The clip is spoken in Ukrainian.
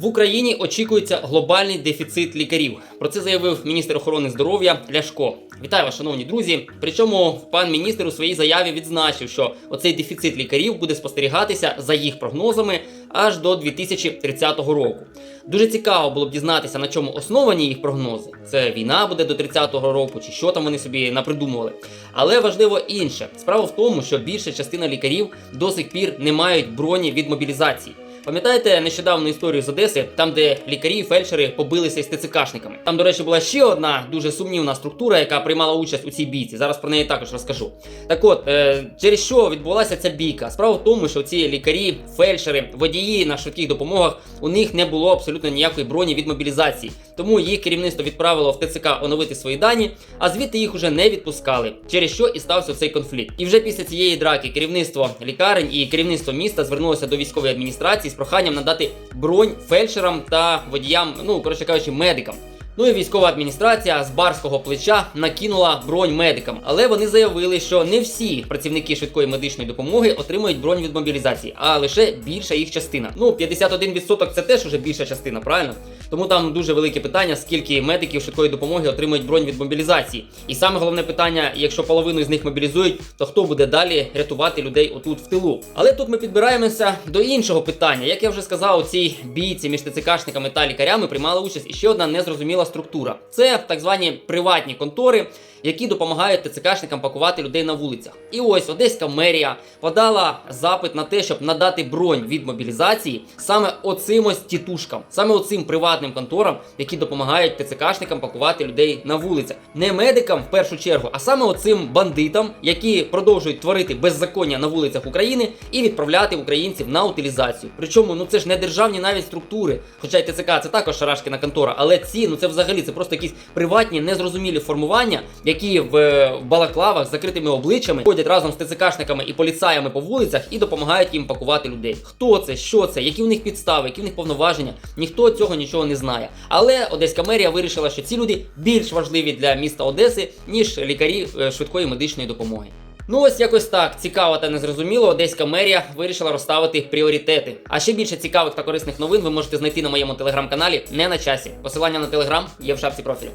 В Україні очікується глобальний дефіцит лікарів. Про це заявив міністр охорони здоров'я Ляшко. Вітаю вас, шановні друзі. Причому пан міністр у своїй заяві відзначив, що оцей дефіцит лікарів буде спостерігатися за їх прогнозами аж до 2030 року. Дуже цікаво було б дізнатися, на чому основані їх прогнози. Це війна буде до 30-го року, чи що там вони собі напридумували. Але важливо інше. Справа в тому, що більша частина лікарів до сих пір не мають броні від мобілізації. Пам'ятаєте нещодавну історію з Одеси, там, де лікарі і фельдшери побилися із ТЦКшниками. Там, до речі, була ще одна дуже сумнівна структура, яка приймала участь у цій бійці. Зараз про неї також розкажу. Так от, е, через що відбулася ця бійка? Справа в тому, що ці лікарі, фельдшери, водії на швидких допомогах у них не було абсолютно ніякої броні від мобілізації. Тому їх керівництво відправило в ТЦК оновити свої дані, а звідти їх уже не відпускали, через що і стався цей конфлікт. І вже після цієї драки керівництво лікарень і керівництво міста звернулося до військової адміністрації з проханням надати бронь фельдшерам та водіям, ну коротше кажучи, медикам. Ну і військова адміністрація з барського плеча накинула бронь медикам, але вони заявили, що не всі працівники швидкої медичної допомоги отримують бронь від мобілізації, а лише більша їх частина. Ну, 51% це теж уже більша частина, правильно? Тому там дуже велике питання, скільки медиків швидкої допомоги отримують бронь від мобілізації. І саме головне питання: якщо половину з них мобілізують, то хто буде далі рятувати людей отут в тилу? Але тут ми підбираємося до іншого питання. Як я вже сказав, у цій бійці між ТЦКшниками та лікарями приймала участь іще одна незрозуміла структура. Це так звані приватні контори, які допомагають ТЦКшникам пакувати людей на вулицях. І ось Одеська мерія подала запит на те, щоб надати бронь від мобілізації саме оцим ось тітушкам, саме оцим приватним конторам, які допомагають ТЦКшникам пакувати людей на вулицях. Не медикам в першу чергу, а саме оцим бандитам, які продовжують творити беззаконня на вулицях України і відправляти українців на утилізацію. Причому ну це ж не державні навіть структури, хоча й ТЦК це також шарашкіна контора, але ці ну це взагалі це просто якісь приватні незрозумілі формування, які в е, балаклавах з закритими обличчями ходять разом з ТЦКшниками і поліцаями по вулицях і допомагають їм пакувати людей. Хто це, що це, які в них підстави, які в них повноваження, ніхто цього нічого не знає. Але Одеська мерія вирішила, що ці люди більш важливі для міста Одеси, ніж лікарі е, швидкої медичної допомоги. Ну ось якось так цікаво та незрозуміло. Одеська мерія вирішила розставити пріоритети. А ще більше цікавих та корисних новин ви можете знайти на моєму телеграм-каналі не на часі. Посилання на телеграм є в шапці профілю.